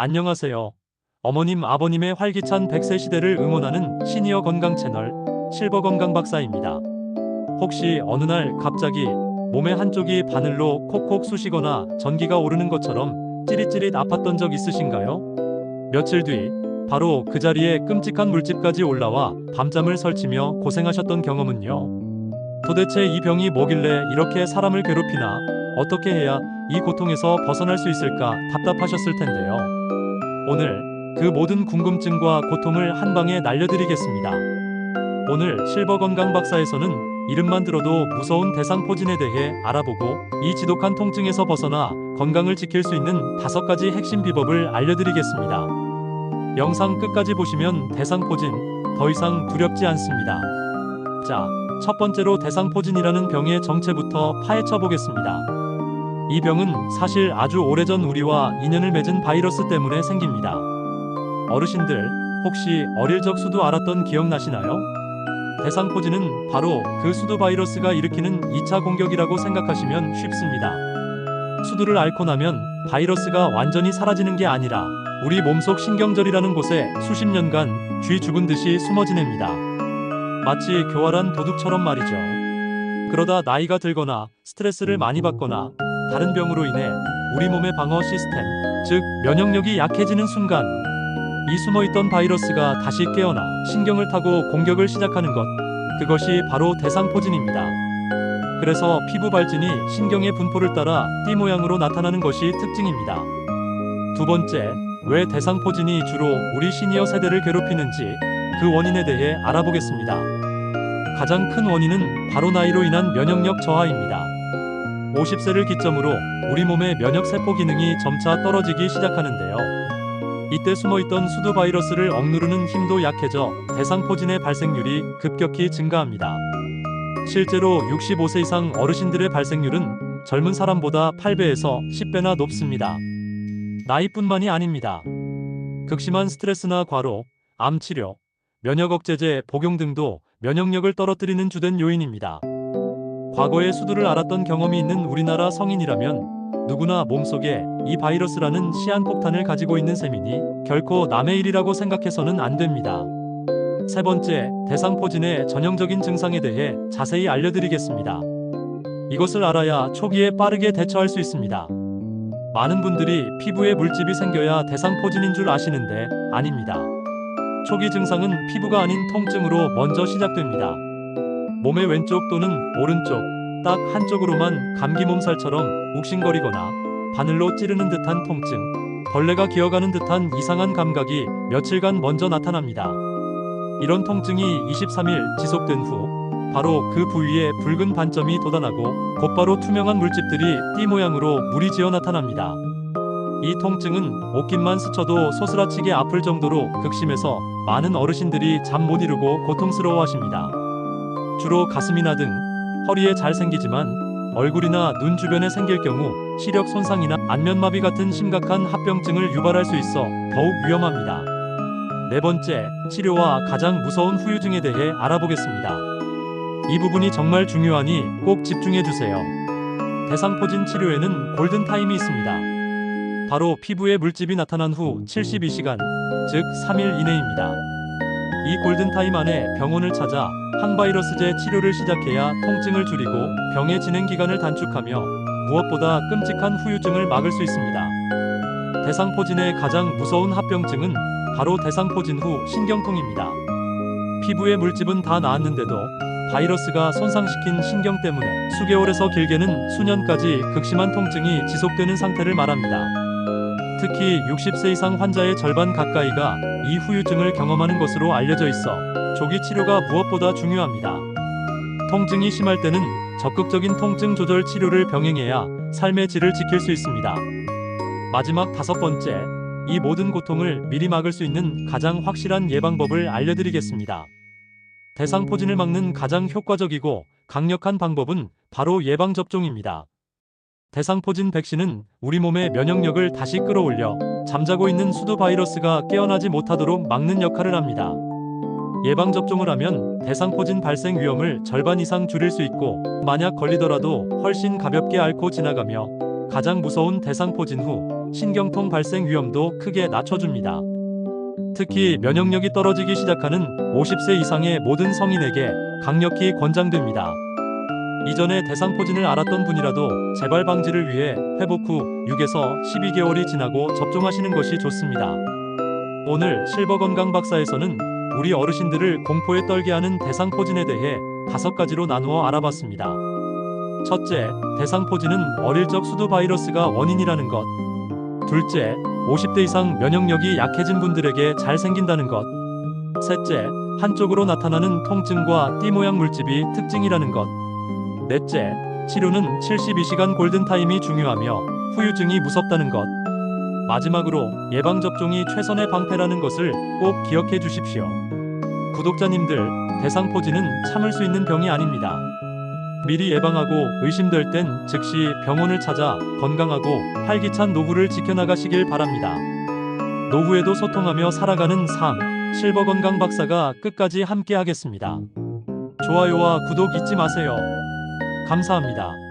안녕하세요. 어머님, 아버님의 활기찬 100세 시대를 응원하는 시니어 건강 채널 실버 건강 박사입니다. 혹시 어느 날 갑자기 몸의 한쪽이 바늘로 콕콕 쑤시거나 전기가 오르는 것처럼 찌릿찌릿 아팠던 적 있으신가요? 며칠 뒤 바로 그 자리에 끔찍한 물집까지 올라와 밤잠을 설치며 고생하셨던 경험은요. 도대체 이 병이 뭐길래 이렇게 사람을 괴롭히나 어떻게 해야 이 고통에서 벗어날 수 있을까 답답하셨을 텐데요. 오늘 그 모든 궁금증과 고통을 한 방에 날려드리겠습니다. 오늘 실버 건강 박사에서는 이름만 들어도 무서운 대상포진에 대해 알아보고 이 지독한 통증에서 벗어나 건강을 지킬 수 있는 다섯 가지 핵심 비법을 알려드리겠습니다. 영상 끝까지 보시면 대상포진 더 이상 두렵지 않습니다. 자, 첫 번째로 대상포진이라는 병의 정체부터 파헤쳐 보겠습니다. 이 병은 사실 아주 오래전 우리와 인연을 맺은 바이러스 때문에 생깁니다. 어르신들, 혹시 어릴 적 수두 알았던 기억나시나요? 대상포진은 바로 그 수두 바이러스가 일으키는 2차 공격이라고 생각하시면 쉽습니다. 수두를 앓고 나면 바이러스가 완전히 사라지는 게 아니라 우리 몸속 신경절이라는 곳에 수십 년간 쥐 죽은 듯이 숨어 지냅니다. 마치 교활한 도둑처럼 말이죠. 그러다 나이가 들거나 스트레스를 많이 받거나 다른 병으로 인해 우리 몸의 방어 시스템, 즉 면역력이 약해지는 순간 이 숨어있던 바이러스가 다시 깨어나 신경을 타고 공격을 시작하는 것, 그것이 바로 대상포진입니다. 그래서 피부 발진이 신경의 분포를 따라 띠 모양으로 나타나는 것이 특징입니다. 두 번째, 왜 대상포진이 주로 우리 시니어 세대를 괴롭히는지 그 원인에 대해 알아보겠습니다. 가장 큰 원인은 바로 나이로 인한 면역력 저하입니다. 50세를 기점으로 우리 몸의 면역 세포 기능이 점차 떨어지기 시작하는데요. 이때 숨어있던 수두 바이러스를 억누르는 힘도 약해져 대상포진의 발생률이 급격히 증가합니다. 실제로 65세 이상 어르신들의 발생률은 젊은 사람보다 8배에서 10배나 높습니다. 나이뿐만이 아닙니다. 극심한 스트레스나 과로, 암 치료, 면역 억제제 복용 등도 면역력을 떨어뜨리는 주된 요인입니다. 과거에 수두를 앓았던 경험이 있는 우리나라 성인이라면 누구나 몸속에 이 바이러스라는 시한폭탄을 가지고 있는 셈이니 결코 남의 일이라고 생각해서는 안 됩니다. 세 번째, 대상포진의 전형적인 증상에 대해 자세히 알려드리겠습니다. 이것을 알아야 초기에 빠르게 대처할 수 있습니다. 많은 분들이 피부에 물집이 생겨야 대상포진인 줄 아시는데 아닙니다. 초기 증상은 피부가 아닌 통증으로 먼저 시작됩니다. 몸의 왼쪽 또는 오른쪽, 딱 한쪽으로만 감기 몸살처럼 욱신거리거나 바늘로 찌르는 듯한 통증, 벌레가 기어가는 듯한 이상한 감각이 며칠간 먼저 나타납니다. 이런 통증이 23일 지속된 후 바로 그 부위에 붉은 반점이 돋아나고 곧바로 투명한 물집들이 띠 모양으로 물이 지어 나타납니다. 이 통증은 옷깃만 스쳐도 소스라치게 아플 정도로 극심해서 많은 어르신들이 잠 못 이루고 고통스러워하십니다. 주로 가슴이나 등 허리에 잘 생기지만 얼굴이나 눈 주변에 생길 경우 시력 손상이나 안면마비 같은 심각한 합병증을 유발할 수 있어 더욱 위험합니다. 네 번째, 치료와 가장 무서운 후유증에 대해 알아보겠습니다. 이 부분이 정말 중요하니 꼭 집중해 주세요. 대상포진 치료에는 골든타임이 있습니다. 바로 피부에 물집이 나타난 후 72시간, 즉 3일 이내입니다. 이 골든타임 안에 병원을 찾아 항바이러스제 치료를 시작해야 통증을 줄이고 병의 진행 기간을 단축하며 무엇보다 끔찍한 후유증을 막을 수 있습니다. 대상포진의 가장 무서운 합병증은 바로 대상포진 후 신경통입니다. 피부의 물집은 다 나았는데도 바이러스가 손상시킨 신경 때문에 수개월에서 길게는 수년까지 극심한 통증이 지속되는 상태를 말합니다. 특히 60세 이상 환자의 절반 가까이가 이 후유증을 경험하는 것으로 알려져 있어 조기 치료가 무엇보다 중요합니다. 통증이 심할 때는 적극적인 통증 조절 치료를 병행해야 삶의 질을 지킬 수 있습니다. 마지막 다섯 번째, 이 모든 고통을 미리 막을 수 있는 가장 확실한 예방법을 알려드리겠습니다. 대상포진을 막는 가장 효과적이고 강력한 방법은 바로 예방접종입니다. 대상포진 백신은 우리 몸의 면역력을 다시 끌어올려 잠자고 있는 수두 바이러스가 깨어나지 못하도록 막는 역할을 합니다. 예방접종을 하면 대상포진 발생 위험을 절반 이상 줄일 수 있고 만약 걸리더라도 훨씬 가볍게 앓고 지나가며 가장 무서운 대상포진 후 신경통 발생 위험도 크게 낮춰줍니다. 특히 면역력이 떨어지기 시작하는 50세 이상의 모든 성인에게 강력히 권장됩니다. 이전에 대상포진을 알았던 분이라도 재발 방지를 위해 회복 후 6에서 12개월이 지나고 접종하시는 것이 좋습니다. 오늘 실버 건강 박사에서는 우리 어르신들을 공포에 떨게 하는 대상포진에 대해 다섯 가지로 나누어 알아봤습니다. 첫째, 대상포진은 어릴 적 수두 바이러스가 원인이라는 것. 둘째, 50대 이상 면역력이 약해진 분들에게 잘 생긴다는 것. 셋째, 한쪽으로 나타나는 통증과 띠 모양 물집이 특징이라는 것. 넷째, 치료는 72시간 골든타임이 중요하며 후유증이 무섭다는 것. 마지막으로 예방접종이 최선의 방패라는 것을 꼭 기억해 주십시오. 구독자님들, 대상포진은 참을 수 있는 병이 아닙니다. 미리 예방하고 의심될 땐 즉시 병원을 찾아 건강하고 활기찬 노후를 지켜나가시길 바랍니다. 노후에도 소통하며 살아가는 삶, 실버 건강 박사가 끝까지 함께 하겠습니다. 좋아요와 구독 잊지 마세요. 감사합니다.